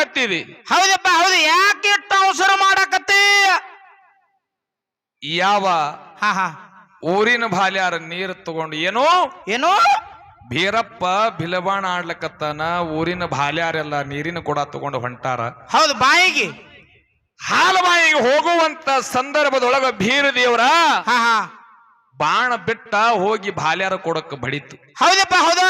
ಮಾಡಕತ್ತಿದಿ ಹೌದಪ್ಪ ಹೌದು. ಯಾಕೆ ಇಟ್ಟು ಅವಸರ ಮಾಡಕತ್ತಿ? ಯಾವ ಹಾ ಹಾ. ಊರಿನ ಬಾಲ್ಯಾರ ನೀರು ತಗೊಂಡು ಏನೋ ಏನು? ಬೀರಪ್ಪ ಬಿಲಬಾಣ ಆಡ್ಲಕತ್ತಾನ ಊರಿನ ಬಾಲ್ಯಾರೆಲ್ಲ ನೀರಿನ ಕೂಡ ತಗೊಂಡು ಹೊಂಟಾರ. ಹೌದು ಬಾಯಿಗೆ. ಹಾಲು ಬಾಯಿಗೆ ಹೋಗುವಂತ ಸಂದರ್ಭದೊಳಗ ಬೀರ ದೇವ್ರ ಹಾ ಹಾ. ಬಾಣ ಬಿಟ್ಟ ಹೋಗಿ ಬಾಲ್ಯಾರ ಕೊಡಕ್ ಬಡಿತು. ಹೌದಪ್ಪ ಹೌದು?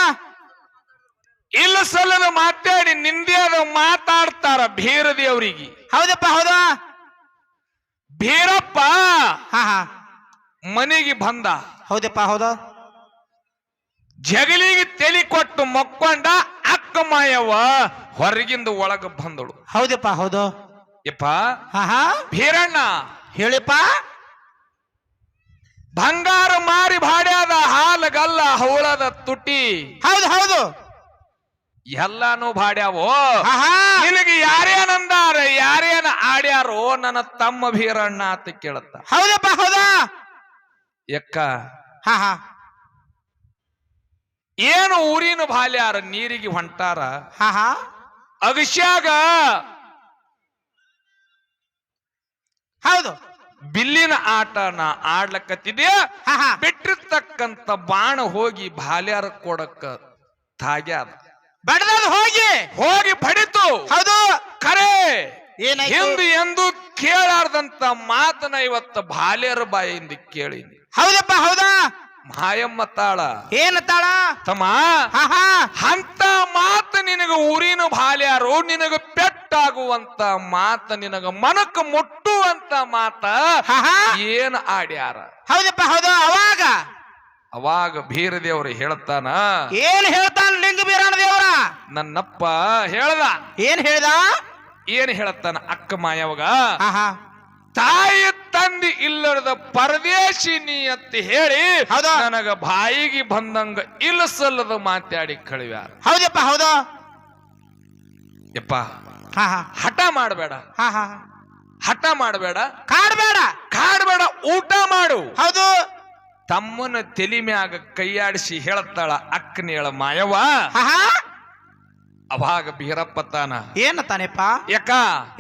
ಇಲ್ಲ ಸಲ್ಲದ ಮಾತಾಡಿ ನಿಂದೆ ಮಾತಾಡ್ತಾರ ಭೀರ ದೇವ್ರಿಗೆ ಹೌದಪ್ಪ ಹೌದಾ. ಭೀರಪ್ಪ! ಹಾ ಹಾ. ಮನೆಗೆ ಬಂದ. ಹೌದಪ್ಪ ಹೌದ. ಜಗಲಿಗೆ ತೆಲಿ ಕೊಟ್ಟು ಮಕ್ಕೊಂಡ ಅಕ್ಕ ಮಾಯವ್ವ ಹೊರಗಿಂದ ಒಳಗ ಬಂದಳು. ಹೌದಪ್ಪ ಹೌದು. ಯಪ್ಪ ಹಾ ಹಾ. ಭೀರಣ್ಣ! ಹೇಳಿಪ್ಪ. ಬಂಗಾರ ಮಾರಿ ಭಾಡ್ಯಾದ ಹಾಲಗಲ್ಲ ಹೌಳದ ತುಟಿ. ಹೌದು ಹೌದು. ಎಲ್ಲಾನು ಬಾಡ್ಯಾವೋ ನಿನಗೆ ಯಾರೇನಂದಾರ ಯಾರೇನ ಆಡ್ಯಾರೋ ನನ್ನ ತಮ್ಮ ಭೀರಣ್ಣ ಅಂತ ಕೇಳತ್ತ. ಹೌದಪ್ಪ ಹೌದಾ? ಎಕ್ಕ? ಏನು ಊರಿನ ಬಾಲ್ಯಾರ ನೀರಿಗೆ ಹೊಂಟಾರ? ಅಗಶ್ಯಾಗ ಹೌದು. ಬಿಲ್ಲಿನ ಆಟ ನಾ ಆಡ್ಲಕತ್ತಿದ್ದೆ ಹಾ ಹಾ. ಬಿಟ್ಟಿರ್ತಕ್ಕಂತ ಬಾಣ ಹೋಗಿ ಬಾಲ್ಯಾರ ಕೊಡಕ್ಕ ತಾಗ್ಯಾದ. ಬಡದದು ಹೋಗಿ. ಹೋಗಿ ಬಡಿತು ಹೌದು. ಖರೆ ಏನಾಯ್ತು? ಎಂದು ಎಂದು ಕೇಳಾರ್ದಂತ ಮಾತನ ಇವತ್ತ ಬಾಲ್ಯರ ಬಾಯಿಂದ ಕೇಳಿನಿ. ಹೌದಪ್ಪ ಹೌದಾ? ಮಾಯಮ್ಮ ತಾಳ. ಏನತ್ತಾಳ ತಮ್ಮ ಹಾ ಹಾ ಅಂತ ಮಾತ ನಿನಗ ಊರಿನ ಬಾಲ್ಯಾರು ನಿನಗ ಪೆಟ್ಟಾಗುವಂತ ಮಾತ ನಿನಗ ಮನಕ್ ಮುಟ್ಟುವಂತ ಮಾತ ಏನ್ ಆಡ್ಯಾರ? ಹೌದಪ್ಪ ಹೌದಾ. ಅವಾಗ ಅವಾಗ ಬೀರದೇವ್ರು ಹೇಳ್ತಾನ ಏನ್ ಹೇಳ್ತಾನ ಲಿಂಗ ಬೀರಣ ದೇವರ? ನನ್ನಪ್ಪ ಹೇಳ್ದ. ಏನ್ ಹೇಳ್ದ? ಏನ್ ಹೇಳತ್ತಾನ ಅಕ್ಕ ಮಾಯವಾಗ ತಾಯಿ ತಂದಿ ಇಲ್ಲದ ಪರದೇಶಿ ನೀ ಅಂತ ಹೇಳಿ? ನನಗ ಬಾಯಿಗೆ ಬಂದಂಗ ಇಲ್ಲಸಲ್ಲದ ಮಾತಾಡಿ ಕಳಿವ್ಯಾರ. ಹೌದಪ್ಪ ಹೌದ. ಯಪ್ಪ ಹಾ ಹಾ. ಹಠ ಮಾಡಬೇಡ. ಹಾ ಹಾ. ಹಠ ಮಾಡಬೇಡ. ಕಾಡಬೇಡ. ಕಾಡಬೇಡ ಊಟ ಮಾಡು. ಹೌದು. ತಮ್ಮನ ತೆಲಿ ಮ್ಯಾಗ ಕೈಯಾಡಿಸಿ ಹೇಳ್ತಾಳ ಅಕ್ಕನೇಳ ಮಾಯವ್ವ. ಅವಾಗ ಬೀರಪ್ಪ ತಾನ ಏನತ್ತಾನೆಪ್ಪ ಯಾಕ?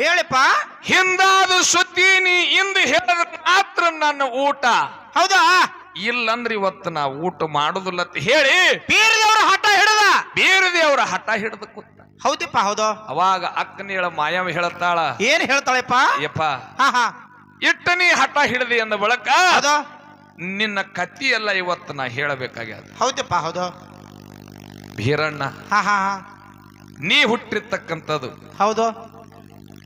ಹೇಳಿಪ್ಪ. ಹಿಂದಾದ ಸುದ್ದಿ ನೀ ಇಂದು ಹೇಳದ ಮಾತ್ರ ನನ್ನ ಊಟ. ಹೌದಾ? ಇಲ್ಲಂದ್ರೆ ಇವತ್ತು ನಾ ಊಟ ಮಾಡುದಿಲ್ಲ ಅಂತ ಹೇಳಿ ಬೀರದೇವ್ರ ಹಠ ಹಿಡದ. ಬೇರೆ ದೇವರ ಹಠ ಹಿಡಿದು ಕೂತ. ಹೌದಪ್ಪ ಹೌದು. ಅವಾಗ ಅಕ್ಕನೇಳ ಮಾಯವ ಹೇಳ್ತಾಳ ಏನ್ ಹೇಳ್ತಾಳೆಪ್ಪ? ಯಪ್ಪ ಹಾ ಹಾ. ಇಟ್ಟ ನೀ ಹಠ ಹಿಡದಿ ಅಂದ ಬಳಕ ನಿನ್ನ ಕತಿ ಎಲ್ಲ ಇವತ್ತು ನಾ ಹೇಳಬೇಕಾಗ್ಯದ. ಹೌದಪ್ಪ ಹೌದು. ಭೀರಣ್ಣ ಹಾ ಹಾ ಹಾ. ನೀ ಹುಟ್ಟಿರ್ತಕ್ಕಂಥದ್ದು. ಹೌದು.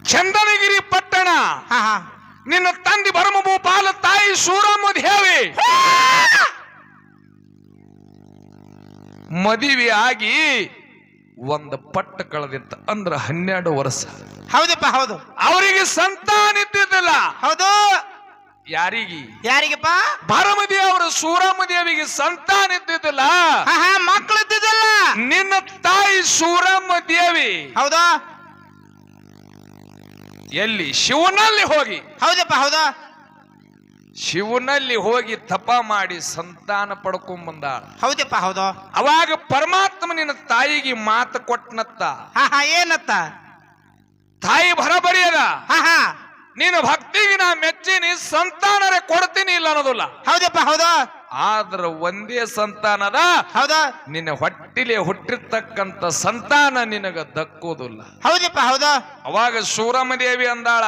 ಚಂದನಗಿರಿ ಪಟ್ಟಣ. ಹಾ ಹಾ. ನಿನ್ನ ತಂದೆ ಭರಮಭೂಪಾಲ ತಾಯಿ ಸೂರಮ್ಮ ದೇವಿ ಮದುವೆ ಆಗಿ ಒಂದು ಪಟ್ಟ ಕಳೆದಿತ್ತ ಅಂದ್ರ ಹನ್ನೆರಡು ವರ್ಷ. ಹೌದಪ್ಪ ಹೌದು. ಅವರಿಗೆ ಸಂತಾನ ಇದ್ದಿದ್ದಿಲ್ಲ. ಹೌದು. ಯಾರಿಗೆ? ಯಾರಿಗಪ್ಪ? ಭರಮದೇವರು ಸೂರಮ್ಮದೇವಿಗೆ ಸಂತಾನ ಇದ್ದಿದ್ದಿಲ್ಲ. ಮಕ್ಕಳು ಇದ್ದಿದ್ದಲ್ಲ. ನಿನ್ನ ತಾಯಿ ಸೂರಮ್ಮ ದೇವಿ ಹೌದಾ? ಎಲ್ಲಿ? ಶಿವನಲ್ಲಿ ಹೋಗಿ. ಹೌದಪ್ಪ ಹೌದಾ? ಶಿವನಲ್ಲಿ ಹೋಗಿ ತಪ ಮಾಡಿ ಸಂತಾನ ಪಡ್ಕೊಂಡ್ ಬಂದ ಹೌದಪ್ಪ ಹೌದು? ಅವಾಗ ಪರಮಾತ್ಮ ನಿನ್ನ ತಾಯಿಗೆ ಮಾತು ಕೊಟ್ಟನತ್ತ ಏನತ್ತ? ತಾಯಿ ಬರಬರಿಯದ. ನೀನು ಭಕ್ತಿಗಿನ ನಾ ಮೆಚ್ಚಿನಿ ಸಂತಾನರೇ ಕೊಡ್ತೀನಿ ಇಲ್ಲ ಅನ್ನೋದಿಲ್ಲ. ಹೌದಪ್ಪ ಹೌದಾ? ಆದ್ರ ಒಂದೇ ಸಂತಾನದ ಹೌದಾ? ನಿನ್ನ ಹೊಟ್ಟಿಲೆ ಹುಟ್ಟಿರ್ತಕ್ಕಂತ ಸಂತಾನ ನಿನಗ ದಕ್ಕೋದಿಲ್ಲ ಹೌದಪ್ಪ ಹೌದಾ? ಅವಾಗ ಸೂರಮ್ಮ ದೇವಿ ಅಂದಾಳ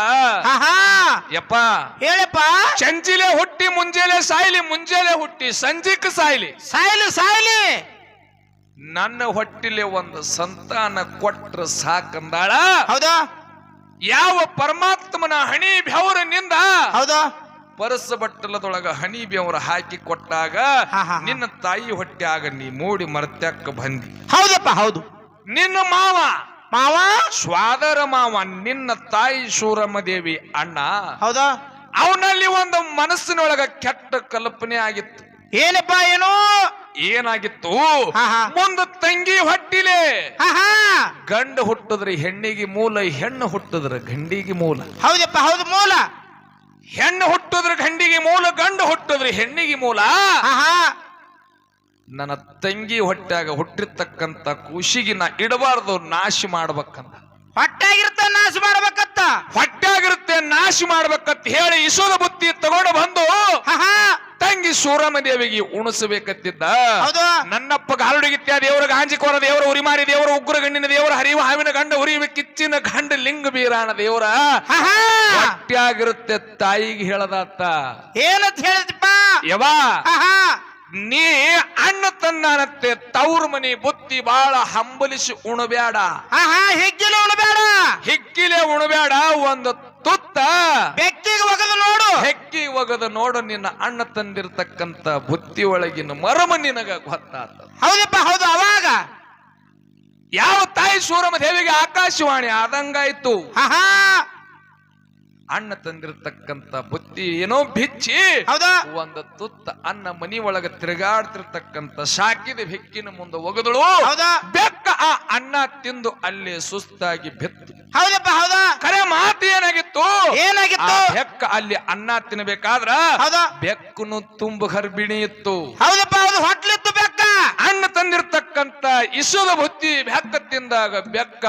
ಯಪ್ಪ ಹೇಳಪ್ಪ. ಚಂಚಿಲೆ ಹುಟ್ಟಿ ಮುಂಜಾನೆ ಸಾಯ್ಲಿ ಮುಂಜಾನೆ ಹುಟ್ಟಿ ಸಂಜಿಕ್ ಸಾಯ್ಲಿ. ಸಾಯ್ಲಿ ಸಾಯ್ಲಿ. ನನ್ನ ಹೊಟ್ಟಿಲೆ ಒಂದು ಸಂತಾನ ಕೊಟ್ರ ಸಾಕಂದಾಳ. ಹೌದಾ? ಯಾವ ಪರಮಾತ್ಮನ ಹಣಿ ಬೆವರಿನಿಂದ ಹೌದಾ? ಪರಸ ಬಟ್ಟಲದೊಳಗ ಹಣಿ ಬೆವರು ಹಾಕಿ ಕೊಟ್ಟಾಗ. ನಿನ್ನ ತಾಯಿ ಹೊಟ್ಟೆಯಾಗ ನೀ ಮೂಡಿ ಮರತ್ಯಕ್ಕ ಬಂದಿ. ಹೌದಪ್ಪ ಹೌದು. ನಿನ್ನ ಮಾವ. ಮಾವ? ಸ್ವಾದರ ಮಾವ ನಿನ್ನ ತಾಯಿ ಸೂರಮ್ಮದೇವಿ ಅಣ್ಣ. ಹೌದಾ? ಅವನಲ್ಲಿ ಒಂದು ಮನಸ್ಸಿನೊಳಗ ಕೆಟ್ಟ ಕಲ್ಪನೆ ಆಗಿತ್ತು. ಏನಪ್ಪ ಏನು? ಏನಾಗಿತ್ತು. ಮುಂದ ತಂಗಿ ಹೊಟ್ಟಿಲೆ. ಗಂಡು ಹುಟ್ಟಿದ್ರೆ ಹೆಣ್ಣಿಗೆ ಮೂಲ ಹೆಣ್ಣು ಹುಟ್ಟಿದ್ರೆ ಗಂಡಿಗೆ ಮೂಲ. ಹೌದಪ್ಪ ಹೌದು ಮೂಲ. ಹೆಣ್ಣು ಹುಟ್ಟಿದ್ರೆ ಗಂಡಿಗೆ ಮೂಲ ಗಂಡು ಹುಟ್ಟಿದ್ರೆ ಹೆಣ್ಣಿಗೆ ಮೂಲ. ನನ್ನ ತಂಗಿ ಹೊಟ್ಟೆಗ ಹುಟ್ಟಿರ್ತಕ್ಕಂತ ಖುಷಿಗೆ ನಾ ಇಡಬಾರ್ದು ನಾಶ ಮಾಡ್ಬೇಕಂತ. ಹೊಟ್ಟೆಗಿರುತ್ತೆ ನಾಶ ಮಾಡ್ಬೇಕತ್ತ. ಹೊಟ್ಟಾಗಿರುತ್ತೆ ನಾಶ ಮಾಡ್ಬೇಕಂತ ಹೇಳಿ ಇಸೋದ ಬುತ್ತಿ ತಗೊಂಡು ತಂಗಿ ಸೂರಮ ದೇವಿಗೆ ಉಣಿಸಬೇಕತ್ತಿದ್ದ ನನ್ನಪ್ಪ ಗಾಲುಡಿಗಿತ್ಯ ದೇವರ ಗಾಂಜಿಕೋರ ದೇವರ ಉರಿಮಾರಿ ದೇವರ ಉಗ್ರ ಗಂಡಿನ ದೇವರ ಹರಿವ ಹಾವಿನ ಗಂಡ ಉರಿಯುವ ಕಿಚ್ಚಿನ ಗಂಡ ಲಿಂಗ ಬೀರಾಣ ದೇವರ. ಹೊಟ್ಟ್ಯಾಗಿರುತ್ತೆ ತಾಯಿಗೆ ಹೇಳದಾತ. ಏನಂತ ಹೇಳಿದಪ್ಪ ಯವಾ ನೀ ಅಣ್ಣ ತನ್ನತ್ತೆ ತವ್ರ ಮನಿ ಬುತ್ತಿ ಬಾಳ ಹಂಬಲಿಸಿ ಉಣಬೇಡ ಹೆಗ್ಗಿಲ ಉಣಬೇಡ ಹಿಗ್ಗಿಲೆ ಉಣಬೇಡ ಒಂದು ತುತ್ತ. ಬೆಕ್ಕಿಗೆ ಒಗದು ನೋಡು. ಹೆಕ್ಕಿ ಒಗದು ನೋಡು ನಿನ್ನ ಅಣ್ಣ ತಂದಿರ್ತಕ್ಕಂತ ಬುತ್ತಿ ಒಳಗಿನ ಮರಮ ನಿನಗ ಗೊತ್ತಾತ ಹೌದಪ್ಪ ಹೌದು ಅವಾಗ. ಯಾವ ತಾಯಿ ಸೂರಮ ದೇವಿಗೆ ಆಕಾಶವಾಣಿ ಆದಂಗಾಯ್ತು? ಹಾ. ಅಣ್ಣ ತಂದಿರತಕ್ಕಂತ ಬುತ್ತಿ ಏನೋ ಬಿಚ್ಚಿ ಹೌದಾ? ಒಂದು ತುತ್ತ ಅನ್ನ ಮನಿ ಒಳಗ ತಿರುಗಾಡ್ತಿರ್ತಕ್ಕಂತ ಶಾಕಿದ ಬೆಕ್ಕಿನ ಮುಂದೆ ಒಗದಳು. ಹೌದಾ? ಬೆಕ್ಕ ಆ ಅನ್ನ ತಿಂದು ಅಲ್ಲಿ ಸುಸ್ತಾಗಿ ಬೆತ್ತು. ಹೌದಪ್ಪ ಹೌದಾ? ಕರೆ ಮಾತು ಏನಾಗಿತ್ತು? ಏನಾಗಿತ್ತು? ಬೆಕ್ಕ ಅಲ್ಲಿ ಅನ್ನ ತಿನ್ಬೇಕಾದ್ರ ಬೆಕ್ಕನು ತುಂಬ ಗರ್ಭಿಣಿ ಇತ್ತು. ಹೌದಪ್ಪ ಹೌದು ಹೊಟ್ಲಿತ್ತು ಬೆಕ್ಕ. ಅಣ್ಣ ತಂದಿರ್ತಕ್ಕಂತ ಇಸುದ ಬುತ್ತಿ ಬೆಕ್ಕ ತಿಂದಾಗ ಬೆಕ್ಕ